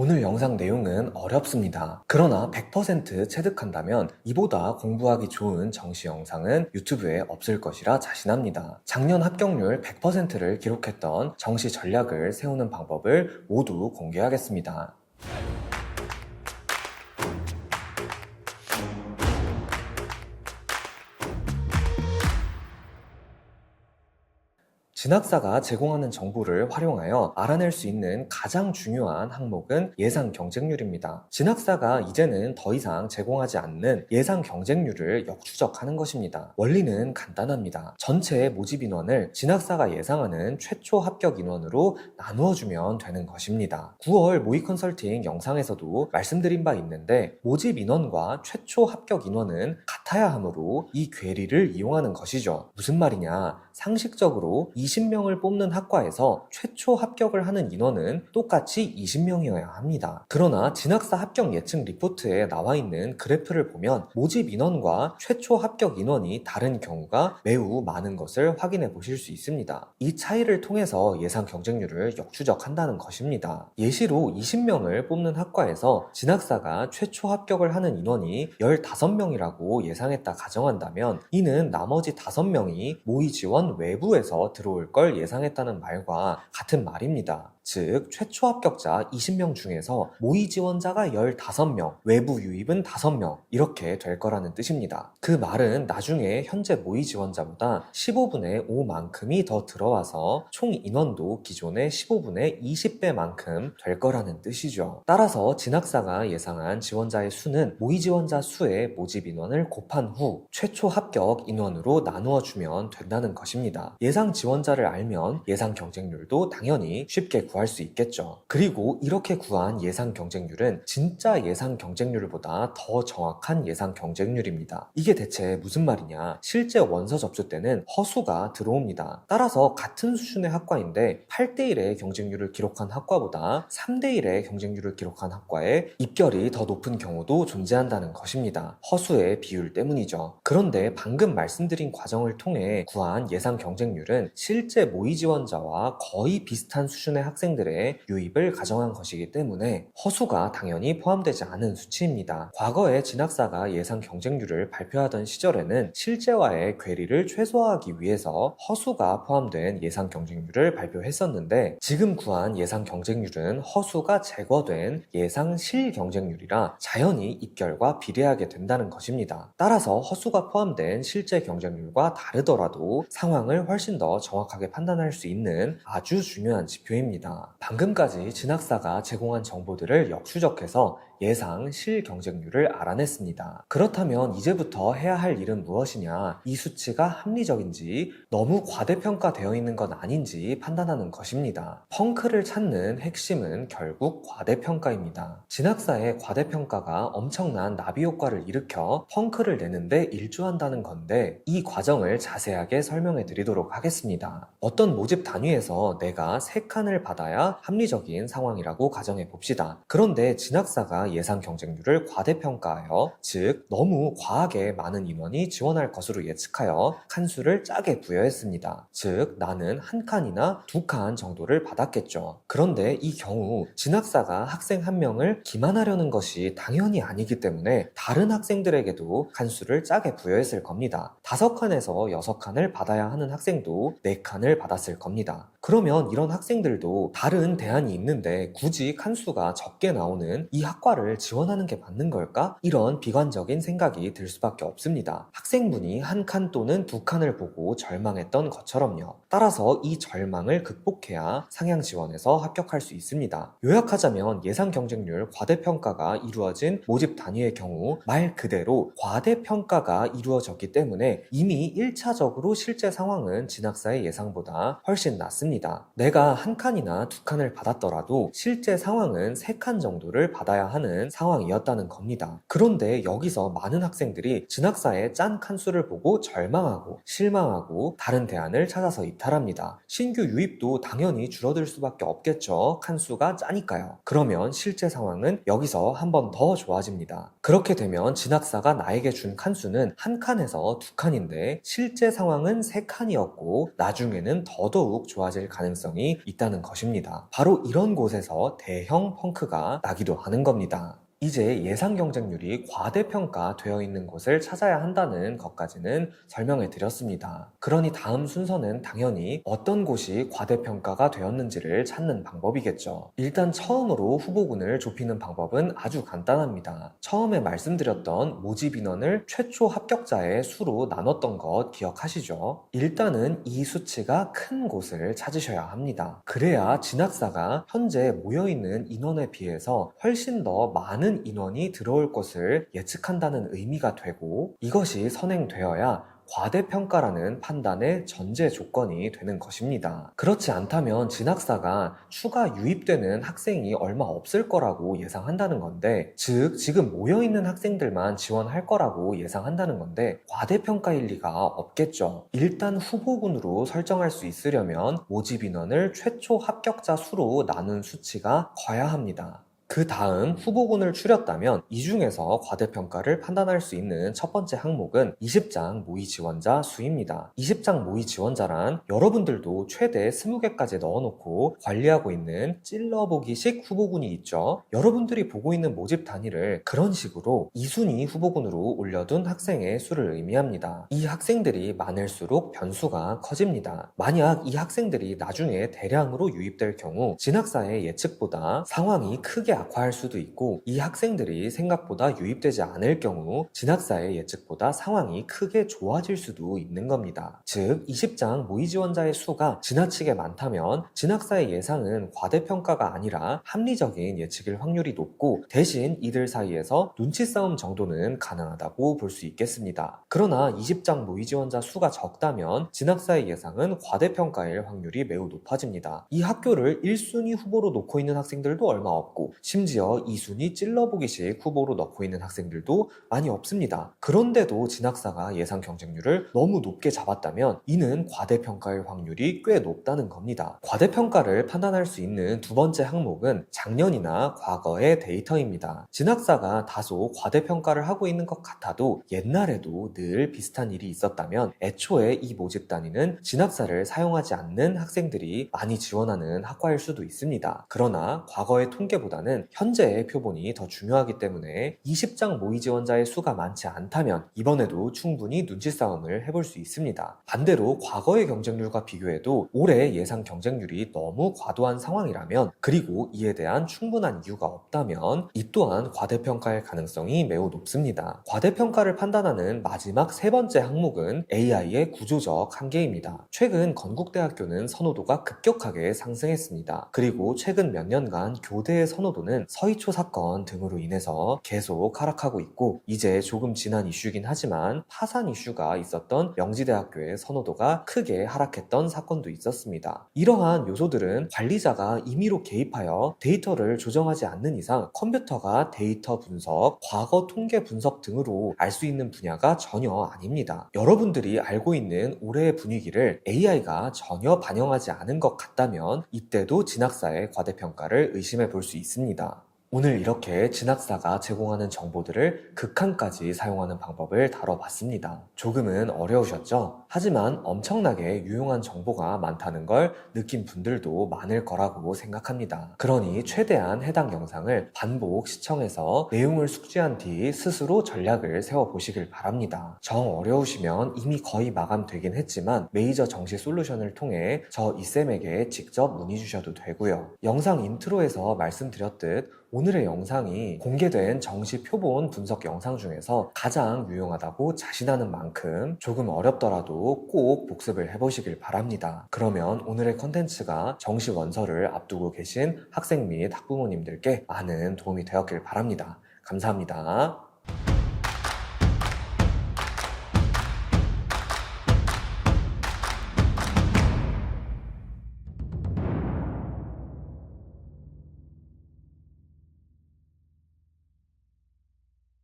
오늘 영상 내용은 어렵습니다. 그러나 100% 체득한다면 이보다 공부하기 좋은 정시 영상은 유튜브에 없을 것이라 자신합니다. 작년 합격률 100%를 기록했던 정시 전략을 세우는 방법을 모두 공개하겠습니다. 진학사가 제공하는 정보를 활용하여 알아낼 수 있는 가장 중요한 항목은 예상 경쟁률입니다. 진학사가 이제는 더 이상 제공하지 않는 예상 경쟁률을 역추적하는 것입니다. 원리는 간단합니다. 전체 모집 인원을 진학사가 예상하는 최초 합격 인원으로 나누어 주면 되는 것입니다. 9월 모의 컨설팅 영상에서도 말씀드린 바 있는데 모집 인원과 최초 합격 인원은 같아야 하므로 이 괴리를 이용하는 것이죠. 무슨 말이냐? 상식적으로 20명을 뽑는 학과에서 최초 합격을 하는 인원은 똑같이 20명이어야 합니다. 그러나 진학사 합격 예측 리포트에 나와 있는 그래프를 보면 모집 인원과 최초 합격 인원이 다른 경우가 매우 많은 것을 확인해 보실 수 있습니다. 이 차이를 통해서 예상 경쟁률을 역추적한다는 것입니다. 예시로 20명을 뽑는 학과에서 진학사가 최초 합격을 하는 인원이 15명이라고 예상했다 가정한다면 이는 나머지 5명이 모의 지원 외부에서 들어올 걸 예상했다는 말과 같은 말입니다. 즉, 최초 합격자 20명 중에서 모의 지원자가 15명, 외부 유입은 5명, 이렇게 될 거라는 뜻입니다. 그 말은 나중에 현재 모의 지원자보다 15분의 5만큼이 더 들어와서 총 인원도 기존의 15분의 20배만큼 될 거라는 뜻이죠. 따라서 진학사가 예상한 지원자의 수는 모의 지원자 수의 모집 인원을 곱한 후 최초 합격 인원으로 나누어 주면 된다는 것입니다. 예상 지원자를 알면 예상 경쟁률도 당연히 쉽게 구할 수 있겠죠. 그리고 이렇게 구한 예상 경쟁률은 진짜 예상 경쟁률보다 더 정확한 예상 경쟁률입니다. 이게 대체 무슨 말이냐? 실제 원서 접수 때는 허수가 들어옵니다. 따라서 같은 수준의 학과인데 8대1의 경쟁률을 기록한 학과보다 3대1의 경쟁률을 기록한 학과에 입결이 더 높은 경우도 존재한다는 것입니다. 허수의 비율 때문이죠. 그런데 방금 말씀드린 과정을 통해 구한 예상 경쟁률은 실제 모의 지원자와 거의 비슷한 수준의 학생 들의 유입을 가정한 것이기 때문에 허수가 당연히 포함되지 않은 수치입니다. 과거에 진학사가 예상 경쟁률을 발표하던 시절에는 실제와의 괴리를 최소화하기 위해서 허수가 포함된 예상 경쟁률을 발표했었는데 지금 구한 예상 경쟁률은 허수가 제거된 예상 실 경쟁률이라 자연히 입결과 비례하게 된다는 것입니다. 따라서 허수가 포함된 실제 경쟁률과 다르더라도 상황을 훨씬 더 정확하게 판단할 수 있는 아주 중요한 지표입니다. 방금까지 진학사가 제공한 정보들을 역추적해서 예상 실 경쟁률을 알아냈습니다. 그렇다면 이제부터 해야 할 일은 무엇이냐? 이 수치가 합리적인지 너무 과대평가되어 있는 건 아닌지 판단하는 것입니다. 펑크를 찾는 핵심은 결국 과대평가입니다. 진학사의 과대평가가 엄청난 나비 효과를 일으켜 펑크를 내는데 일조한다는 건데 이 과정을 자세하게 설명해 드리도록 하겠습니다. 어떤 모집 단위에서 내가 3칸을 받아야 합리적인 상황이라고 가정해 봅시다. 그런데 진학사가 예상 경쟁률을 과대평가하여 즉 너무 과하게 많은 인원이 지원할 것으로 예측하여 칸수를 짜게 부여했습니다. 즉 나는 한 칸이나 두 칸 정도를 받았겠죠. 그런데 이 경우 진학사가 학생 한 명을 기만하려는 것이 당연히 아니기 때문에 다른 학생들에게도 칸수를 짜게 부여했을 겁니다. 다섯 칸에서 여섯 칸을 받아야 하는 학생도 네 칸을 받았을 겁니다. 그러면 이런 학생들도 다른 대안이 있는데 굳이 칸수가 적게 나오는 이 학과를 지원하는 게 맞는 걸까? 이런 비관적인 생각이 들 수밖에 없습니다. 학생분이 한 칸 또는 두 칸을 보고 절망했던 것처럼요. 따라서 이 절망을 극복해야 상향 지원에서 합격할 수 있습니다. 요약하자면 예상 경쟁률 과대평가가 이루어진 모집 단위의 경우 말 그대로 과대평가가 이루어졌기 때문에 이미 1차적으로 실제 상황은 진학사의 예상보다 훨씬 낫습니다. 내가 한 칸이나 두 칸을 받았더라도 실제 상황은 세 칸 정도를 받아야 하는 상황이었다는 겁니다. 그런데 여기서 많은 학생들이 진학사의 짠 칸수를 보고 절망하고 실망하고 다른 대안을 찾아서 이탈합니다. 신규 유입도 당연히 줄어들 수밖에 없겠죠. 칸수가 짜니까요. 그러면 실제 상황은 여기서 한 번 더 좋아집니다. 그렇게 되면 진학사가 나에게 준 칸수는 한 칸에서 두 칸인데 실제 상황은 세 칸이었고 나중에는 더더욱 좋아질 가능성이 있다는 것입니다. 바로 이런 곳에서 대형 펑크가 나기도 하는 겁니 다. 이제 예상 경쟁률이 과대평가되어 있는 곳을 찾아야 한다는 것까지는 설명해 드렸습니다. 그러니 다음 순서는 당연히 어떤 곳이 과대평가가 되었는지를 찾는 방법이겠죠. 일단 처음으로 후보군을 좁히는 방법은 아주 간단합니다. 처음에 말씀드렸던 모집 인원을 최초 합격자의 수로 나눴던 것 기억하시죠? 일단은 이 수치가 큰 곳을 찾으셔야 합니다. 그래야 진학사가 현재 모여있는 인원에 비해서 훨씬 더 많은 인원이 들어올 것을 예측한다는 의미가 되고 이것이 선행되어야 과대평가라는 판단의 전제 조건이 되는 것입니다. 그렇지 않다면 진학사가 추가 유입되는 학생이 얼마 없을 거라고 예상한다는 건데, 즉, 지금 모여있는 학생들만 지원할 거라고 예상한다는 건데, 과대평가일 리가 없겠죠. 일단 후보군으로 설정할 수 있으려면 모집 인원을 최초 합격자 수로 나눈 수치가 커야 합니다. 그 다음 후보군을 추렸다면 이 중에서 과대평가를 판단할 수 있는 첫 번째 항목은 20장 모의 지원자 수입니다. 20장 모의 지원자란 여러분들도 최대 20개까지 넣어놓고 관리하고 있는 찔러보기식 후보군이 있죠. 여러분들이 보고 있는 모집 단위를 그런 식으로 2순위 후보군으로 올려둔 학생의 수를 의미합니다. 이 학생들이 많을수록 변수가 커집니다. 만약 이 학생들이 나중에 대량으로 유입될 경우 진학사의 예측보다 상황이 크게 악화할 수도 있고 이 학생들이 생각보다 유입되지 않을 경우 진학사의 예측보다 상황이 크게 좋아질 수도 있는 겁니다. 즉 20장 모의 지원자의 수가 지나치게 많다면 진학사의 예상은 과대평가가 아니라 합리적인 예측일 확률이 높고 대신 이들 사이에서 눈치 싸움 정도는 가능하다고 볼 수 있겠습니다. 그러나 20장 모의 지원자 수가 적다면 진학사의 예상은 과대평가일 확률이 매우 높아집니다. 이 학교를 1순위 후보로 놓고 있는 학생들도 얼마 없고 심지어 2순위 찔러보기식 후보로 넣고 있는 학생들도 많이 없습니다. 그런데도 진학사가 예상 경쟁률을 너무 높게 잡았다면 이는 과대평가일 확률이 꽤 높다는 겁니다. 과대평가를 판단할 수 있는 두 번째 항목은 작년이나 과거의 데이터입니다. 진학사가 다소 과대평가를 하고 있는 것 같아도 옛날에도 늘 비슷한 일이 있었다면 애초에 이 모집 단위는 진학사를 사용하지 않는 학생들이 많이 지원하는 학과일 수도 있습니다. 그러나 과거의 통계보다는 현재의 표본이 더 중요하기 때문에 20장 모의 지원자의 수가 많지 않다면 이번에도 충분히 눈치 싸움을 해볼 수 있습니다. 반대로 과거의 경쟁률과 비교해도 올해 예상 경쟁률이 너무 과도한 상황이라면 그리고 이에 대한 충분한 이유가 없다면 이 또한 과대평가의 가능성이 매우 높습니다. 과대평가를 판단하는 마지막 세 번째 항목은 AI의 구조적 한계입니다. 최근 건국대학교는 선호도가 급격하게 상승했습니다. 그리고 최근 몇 년간 교대의 선호도는 서희초 사건 등으로 인해서 계속 하락하고 있고 이제 조금 지난 이슈긴 하지만 파산 이슈가 있었던 명지대학교의 선호도가 크게 하락했던 사건도 있었습니다. 이러한 요소들은 관리자가 임의로 개입하여 데이터를 조정하지 않는 이상 컴퓨터가 데이터 분석, 과거 통계 분석 등으로 알 수 있는 분야가 전혀 아닙니다. 여러분들이 알고 있는 올해의 분위기를 AI가 전혀 반영하지 않은 것 같다면 이때도 진학사의 과대평가를 의심해 볼 수 있습니다. 오늘 이렇게 진학사가 제공하는 정보들을 극한까지 사용하는 방법을 다뤄봤습니다. 조금은 어려우셨죠? 하지만 엄청나게 유용한 정보가 많다는 걸 느낀 분들도 많을 거라고 생각합니다. 그러니 최대한 해당 영상을 반복 시청해서 내용을 숙지한 뒤 스스로 전략을 세워보시길 바랍니다. 정 어려우시면 이미 거의 마감되긴 했지만 메이저 정시 솔루션을 통해 저 이쌤에게 직접 문의 주셔도 되고요. 영상 인트로에서 말씀드렸듯 오늘의 영상이 공개된 정시 표본 분석 영상 중에서 가장 유용하다고 자신하는 만큼 조금 어렵더라도 꼭 복습을 해보시길 바랍니다. 그러면 오늘의 컨텐츠가 정시 원서를 앞두고 계신 학생 및 학부모님들께 많은 도움이 되었길 바랍니다. 감사합니다.